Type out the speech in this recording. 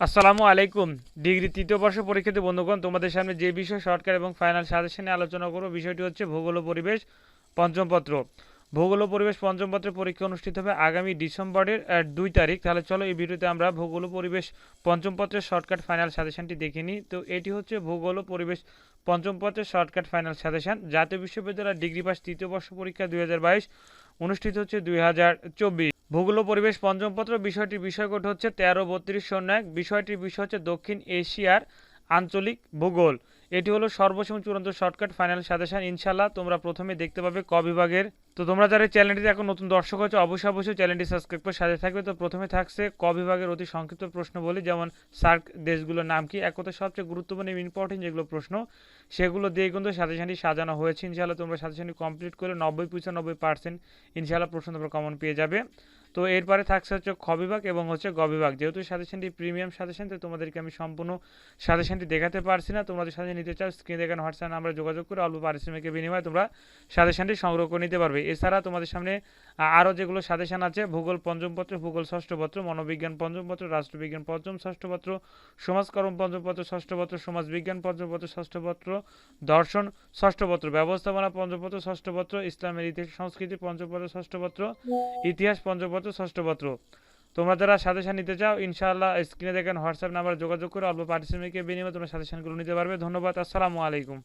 আসসালামু আলাইকুম। ডিগ্রি তৃতীয় বর্ষ পরীক্ষার্থী বন্ধুগণ, তোমাদের সামনে যে বিষয় শর্টকাট এবং ফাইনাল সাজেশনে আলোচনা করব, বিষয়টি হচ্ছে ভূগোল পরিবেশ পঞ্চম পত্র। ভূগোল পরিবেশ পঞ্চম পত্রের পরীক্ষা অনুষ্ঠিত হবে আগামী ডিসেম্বরের দুই তারিখ। তাহলে চলো এই ভিডিওতে আমরা ভূগোল পরিবেশ পঞ্চম পত্রের শর্টকাট ফাইনাল সাজেশনটি দেখে নিই। তো এটি হচ্ছে ভূগোল পরিবেশ পঞ্চম পত্রের শর্টকাট ফাইনাল সাজেশন জাতীয় বিশ্ববিদ্যালয় ডিগ্রি পাস তৃতীয় বর্ষ পরীক্ষা দুই হাজার বাইশ, অনুষ্ঠিত হচ্ছে দুই হাজার চব্বিশ। ভূগোল পরিবেশ পঞ্চম পত্র বিষয়টির বিষয়কোড হচ্ছে তেরো, বত্রিশ, শূন্য এক। বিষয়টির বিষয় হচ্ছে দক্ষিণ এশিয়ার আঞ্চলিক ভূগোল। এটি হলো সর্বশেষ চূড়ান্ত শর্টকাট, ফাইনাল সাজেশন। ইনশাল্লাহ তোমরা প্রথমে দেখতে পাবে ক বিভাগের। তো তোমরা যারা চ্যানেলটিতে এখন নতুন দর্শক হচ্ছে অবশ্যই অবশ্যই চ্যানেলটি সাবস্ক্রাইব করে সাথে থাকবে। তো প্রথমে থাকছে ক বিভাগের অতি সংক্ষিপ্ত প্রশ্ন বলি, যেমন সার্ক দেশগুলোর নাম কি? এক কথায় সবচেয়ে গুরুত্বপূর্ণ ইম্পর্টেন্ট যেগুলো প্রশ্ন, সেগুলো দিয়ে কিন্তু সাজেশনটি সাজানো হয়েছে। ইনশাআল্লাহ তোমরা সাজেশনটি কমপ্লিট করে নব্বই পঁচানব্বই পার্সেন্ট ইনশাআল্লাহ প্রশ্ন তোমরা কমন পেয়ে যাবে। তো এরপরে থাকছে হচ্ছে খ বিভাগ এবং হচ্ছে গ বিভাগ। যেহেতু সাজেশনটি প্রিমিয়াম সাজেশন, তো তোমাদেরকে আমি সম্পূর্ণ সাজেশনটি দেখাতে পারছি না। যদি সাজেশন নিতে চাও, স্ক্রিনে দেখানো হোয়াটসঅ্যাপ নাম্বারে যোগাযোগ করে অল্প পারিশ্রমিকের বিনিময়ে তোমরা সাজেশনটি সংগ্রহ করে নিতে পারবে। এছাড়া তোমাদের সামনে আরও যেগুলো সাজেশন আছে, ভূগোল পঞ্চম পত্র, ভূগোল ষষ্ঠ পত্র, মনোবিজ্ঞান পঞ্চম পত্র, রাষ্ট্রবিজ্ঞান পঞ্চম ষষ্ঠপত্র সমাজকর্ম পঞ্চম পত্র, ষষ্ঠ পত্র, সমাজবিজ্ঞান পঞ্চম ষষ্ঠপত্র দর্শন ষষ্ঠ পত্র, ব্যবস্থাপনা পঞ্চপত্র ষষ্ঠপত্র ষষ্ঠ পত্র, ইসলামের ইতিহাস, সংস্কৃতি পঞ্চপত্র ষষ্ঠপত্র ষষ্ঠ পত্র, ইতিহাস পঞ্চপত্র ষষ্ঠপত্র ষষ্ঠ পত্র। তোমরা যারা সাজেশন নিতে চাও, ইনশাআল্লাহ স্ক্রিনে দেখেন হোয়াটসঅ্যাপ নাম্বার যোগাযোগ করে অল্প পারিশ্রমিকের বিনিময়ে তোমরা সাজেশনগুলো নিতে পারবে। ধন্যবাদ, আসসালামু আলাইকুম।